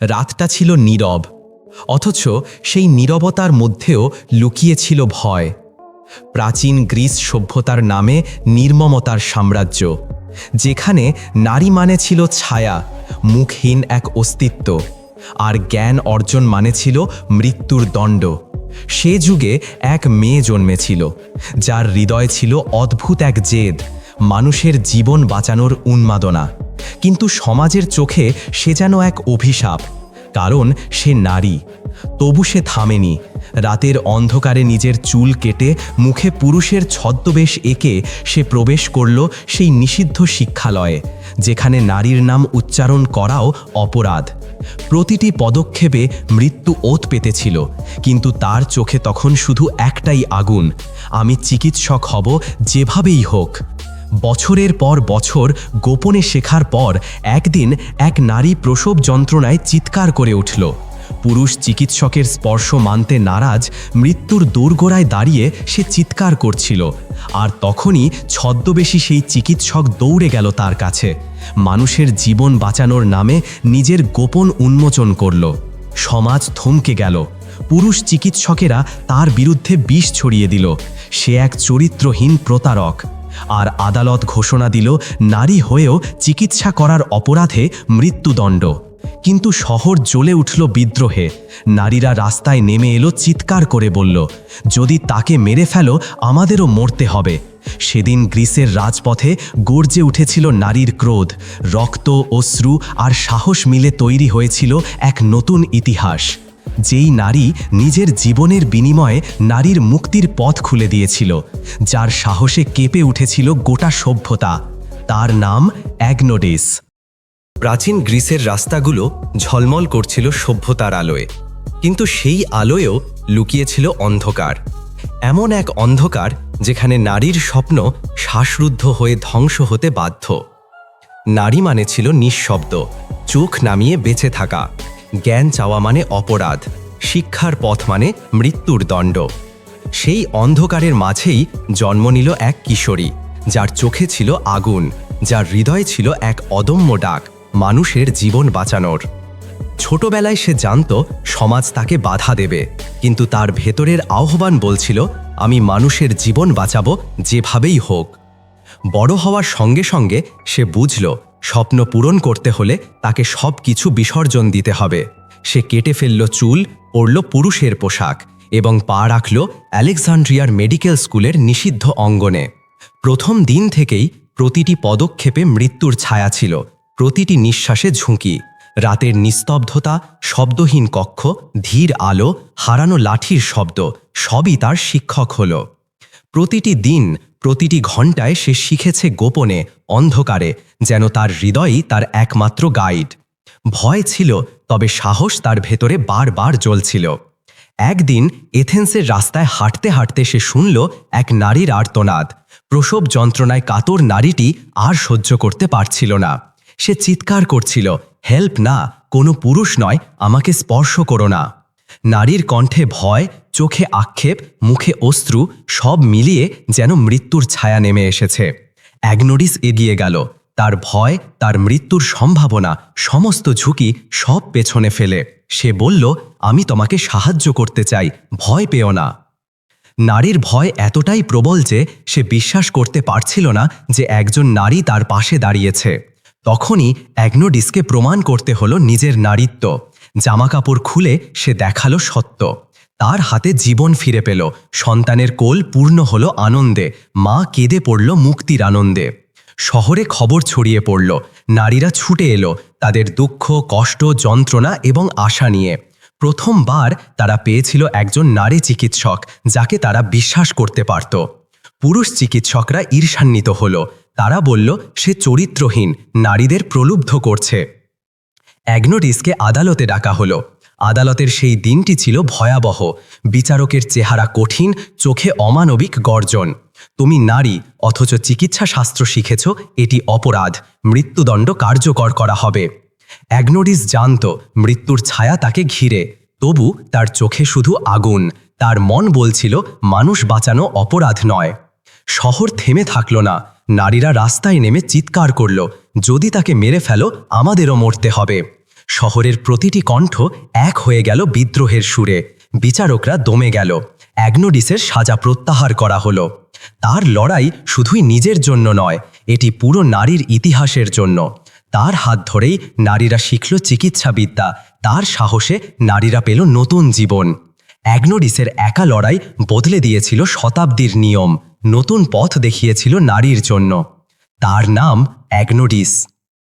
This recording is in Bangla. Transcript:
রাতটা ছিল নীরব, অথচ সেই নীরবতার মধ্যেও লুকিয়ে ছিল ভয়। প্রাচীন গ্রিস সভ্যতার নামে নির্মমতার সাম্রাজ্য, যেখানে নারী মানে ছিল ছায়া, মুখহীন এক অস্তিত্ব, আর জ্ঞান অর্জন মানে ছিল মৃত্যুর দণ্ড। সে যুগে এক মেয়ে জন্মেছিল, যার হৃদয় ছিল অদ্ভুত এক জেদ মানুষের জীবন বাঁচানোর উন্মাদনা। কিন্তু সমাজের চোখে সে যেন এক অভিশাপ। কারণ সে নারী। তবু সে থামেনি। রাতের অন্ধকারে নিজের চুল কেটে মুখে পুরুষের ছদ্মবেশ এঁকে সে প্রবেশ করল সেই নিষিদ্ধ শিক্ষালয়ে, যেখানে নারীর নাম উচ্চারণ করাও অপরাধ। প্রতিটি পদক্ষেপে মৃত্যু ওত পেতেছিল, কিন্তু তার চোখে তখন শুধু একটাই আগুন, আমি চিকিৎসক হব যেভাবেই হোক। বছরের পর বছর গোপনে শেখার পর একদিন এক নারী প্রসব যন্ত্রণায় চিৎকার করে উঠল। পুরুষ চিকিৎসকের স্পর্শ মানতে নারাজ, মৃত্যুর দোরগোড়ায় দাঁড়িয়ে সে চিৎকার করছিল। আর তখনই ছদ্মবেশী সেই চিকিৎসক দৌড়ে গেল তার কাছে। মানুষের জীবন বাঁচানোর নামে নিজের গোপন উন্মোচন করল। সমাজ থমকে গেল। পুরুষ চিকিৎসকেরা তার বিরুদ্ধে বিষ ছড়িয়ে দিল। সে এক চরিত্রহীন প্রতারক। আর আদালত ঘোষণা দিল, নারী হয়েও চিকিৎসা করার অপরাধে মৃত্যুদণ্ড। কিন্তু শহর জ্বলে উঠল বিদ্রোহে। নারীরা রাস্তায় নেমে এলো, চিৎকার করে বলল, যদি তাকে মেরে ফেলো, আমাদেরও মরতে হবে। সেদিন গ্রিসের রাজপথে গর্জে উঠেছিল নারীর ক্রোধ। রক্ত, অশ্রু আর সাহস মিলে তৈরি হয়েছিল এক নতুন ইতিহাস। যেই নারী নিজের জীবনের বিনিময়ে নারীর মুক্তির পথ খুলে দিয়েছিল, যার সাহসে কেঁপে উঠেছিল গোটা সভ্যতা। তার নাম অ্যাগনোডিস। প্রাচীন গ্রিসের রাস্তাগুলো ঝলমল করছিল সভ্যতার আলোয়, কিন্তু সেই আলোয়েও লুকিয়েছিল অন্ধকার। এমন এক অন্ধকার যেখানে নারীর স্বপ্ন শ্বাসরুদ্ধ হয়ে ধ্বংস হতে বাধ্য। নারী মানে ছিল নিঃশব্দ, চোখ নামিয়ে বেঁচে থাকা। জ্ঞান চাওয়া মানে অপরাধ, শিক্ষার পথ মানে মৃত্যুর দণ্ড। সেই অন্ধকারের মাঝেই জন্ম নিল এক কিশোরী, যার চোখে ছিল আগুন, যার হৃদয়ে ছিল এক অদম্য ডাক, মানুষের জীবন বাঁচানোর। ছোটবেলায় সে জানত, সমাজ তাকে বাধা দেবে, কিন্তু তার ভেতরের আহ্বান বলছিল, আমি মানুষের জীবন বাঁচাবো যেভাবেই হোক। বড় হওয়ার সঙ্গে সঙ্গে সে বুঝল স্বপ্ন পূরণ করতে হলে তাকে সব কিছু বিসর্জন দিতে হবে। সে কেটে ফেলল চুল, পরল পুরুষের পোশাক এবং পা রাখল আলেকজান্ড্রিয়ার মেডিকেল স্কুলের নিষিদ্ধ অঙ্গনে। প্রথম দিন থেকেই প্রতিটি পদক্ষেপে মৃত্যুর ছায়া ছিল, প্রতিটি নিঃশ্বাসে ঝুঁকি। রাতের নিস্তব্ধতা, শব্দহীন কক্ষ, ধীর আলো, হারানো লাঠির শব্দ, সবই তার শিক্ষক হল। প্রতিটি দিন প্রতিটি ঘণ্টায় সে শিখেছে গোপনে, অন্ধকারে, যেন তার হৃদয়ই তার একমাত্র গাইড। ভয় ছিল, তবে সাহস তার ভেতরে বারবার জ্বলছিল। একদিন এথেন্সের রাস্তায় হাঁটতে হাঁটতে সে শুনল এক নারীর আর্তনাদ। প্রসব যন্ত্রণায় কাতর নারীটি আর সহ্য করতে পারছিল না। সে চিৎকার করছিল, হেল্প না, কোনো পুরুষ নয়, আমাকে স্পর্শ করো না। নারীর কণ্ঠে ভয়, চোখে আক্ষেপ, মুখে অশ্রু, সব মিলিয়ে যেন মৃত্যুর ছায়া নেমে এসেছে। অ্যাগনোডিস এগিয়ে গেল। তার ভয়, তার মৃত্যুর সম্ভাবনা, সমস্ত ঝুঁকি সব পেছনে ফেলে। সে বলল, আমি তোমাকে সাহায্য করতে চাই, ভয় পেও না। নারীর ভয় এতটাই প্রবল যে সে বিশ্বাস করতে পারছিল না যে একজন নারী তার পাশে দাঁড়িয়েছে। তখনই অ্যাগনোডিসকে প্রমাণ করতে হলো নিজের নারীত্ব। জামাকাপড় খুলে সে দেখাল সত্য। তার হাতে জীবন ফিরে পেল। সন্তানের কোল পূর্ণ হলো আনন্দে। মা কেঁদে পড়ল মুক্তির আনন্দে। শহরে খবর ছড়িয়ে পড়ল। নারীরা ছুটে এলো তাদের দুঃখ, কষ্ট, যন্ত্রণা এবং আশা নিয়ে। প্রথমবার তারা পেয়েছিল একজন নারী চিকিৎসক যাকে তারা বিশ্বাস করতে পারত। পুরুষ চিকিৎসকরা ঈর্ষান্বিত হল। তারা বলল, সে চরিত্রহীন। নারীদের প্রলুব্ধ করছে। অ্যাগনোডিসকে আদালতে ডাকা হলো। আদালতের সেই দিনটি ছিল ভয়াবহ। বিচারকের চেহারা কঠিন, চোখে অমানবিক গর্জন। তুমি নারী, অথচ চিকিৎসা শাস্ত্র শিখেছ, এটি অপরাধ। মৃত্যুদণ্ড কার্যকর করা হবে। অ্যাগনোডিস জানত, মৃত্যুর ছায়া তাকে ঘিরে। তবু তার চোখে শুধু আগুন। তার মন বলছিল, মানুষ বাঁচানো অপরাধ নয়। শহর থেমে থাকল না। নারীরা রাস্তায় নেমে চিৎকার করল, যদি তাকে মেরে ফেলো, আমাদেরও মরতে হবে। শহরের প্রতিটি কণ্ঠ এক হয়ে গেল বিদ্রোহের সুরে। বিচারকরা দমে গেল। অ্যাগনোডিসের সাজা প্রত্যাহার করা হলো। তার লড়াই শুধুই নিজের জন্য নয়, এটি পুরো নারীর ইতিহাসের জন্য। তার হাত ধরেই নারীরা শিখল চিকিৎসাবিদ্যা, তার সাহসে নারীরা পেল নতুন জীবন। অ্যাগনোডিসের একা লড়াই বদলে দিয়েছিল শতাব্দীর নিয়ম, নতুন পথ দেখিয়েছিল নারীর জন্য। তার নাম অ্যাগনোডিস।